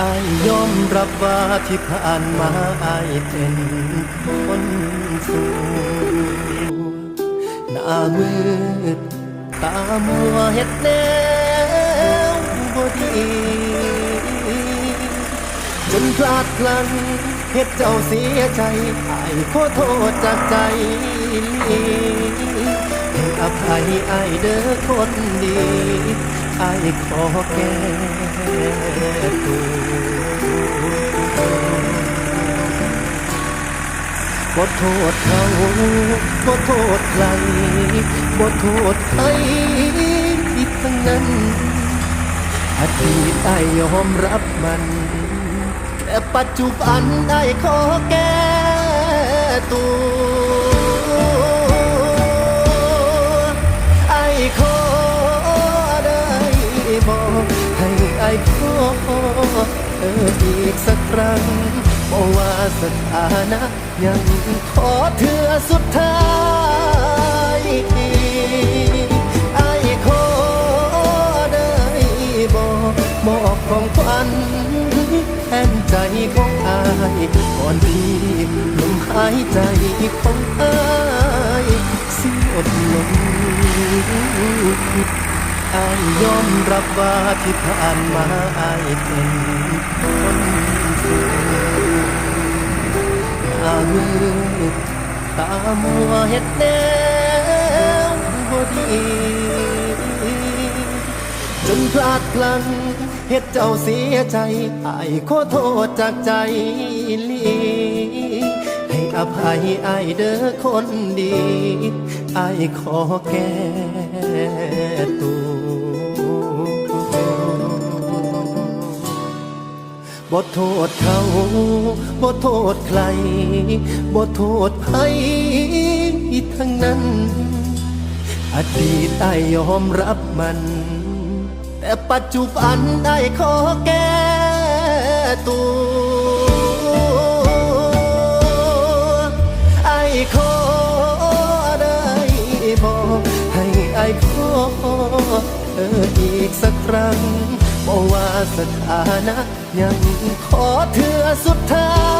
อายยอมรับว่าที่ผ่านมาอายเป็นคนสูหน้ามืดตามัวเฮ็ดแนวบ่ดีจนพลาดพลั้งเฮ็ดเจ้าเสียใจอายขอโทษจากใจให้อภัยอายเด้อคนดีอายขอแก้ตัว บ่โทษเขาบ่โทษใครบ่โทษใครอีกทั้งนั้นอดีตได้ยอมรับมัน แต่ปัจจุบันได้ขอแก้ตัวไอ้ขอได้บอกให้ไอ้ขอเอออีกสักครั้ง บอกว่าสถานะยังขอเธอสุดท้ายไอ้ขอได้บอกมอบของขวัญแทนใจของอายก่อนที่ลมหายใจของอายสิ้นอดลงอายยอมรับว่าที่ผ่านมาอายเป็นคน ตามัวเฮ็ดแนวบ่ดีจนพลาดพลั้งเฮ็ดเจ้าเสียใจอายขอโทษจากใจลีให้อภัยอายเด้อคนดีอายขอแก้ตัว บ่โทษเขาบ่โทษใครบ่โทษใครทั้งนั้น อดีตได้ยอมรับมัน แต่ปัจจุบันได้ขอแก้ตัวไอ้ขอได้บอกให้ไอ้ขอเอออีกสักครั้ง บ่ว่าสถานะยังขอเธอสุดท้าย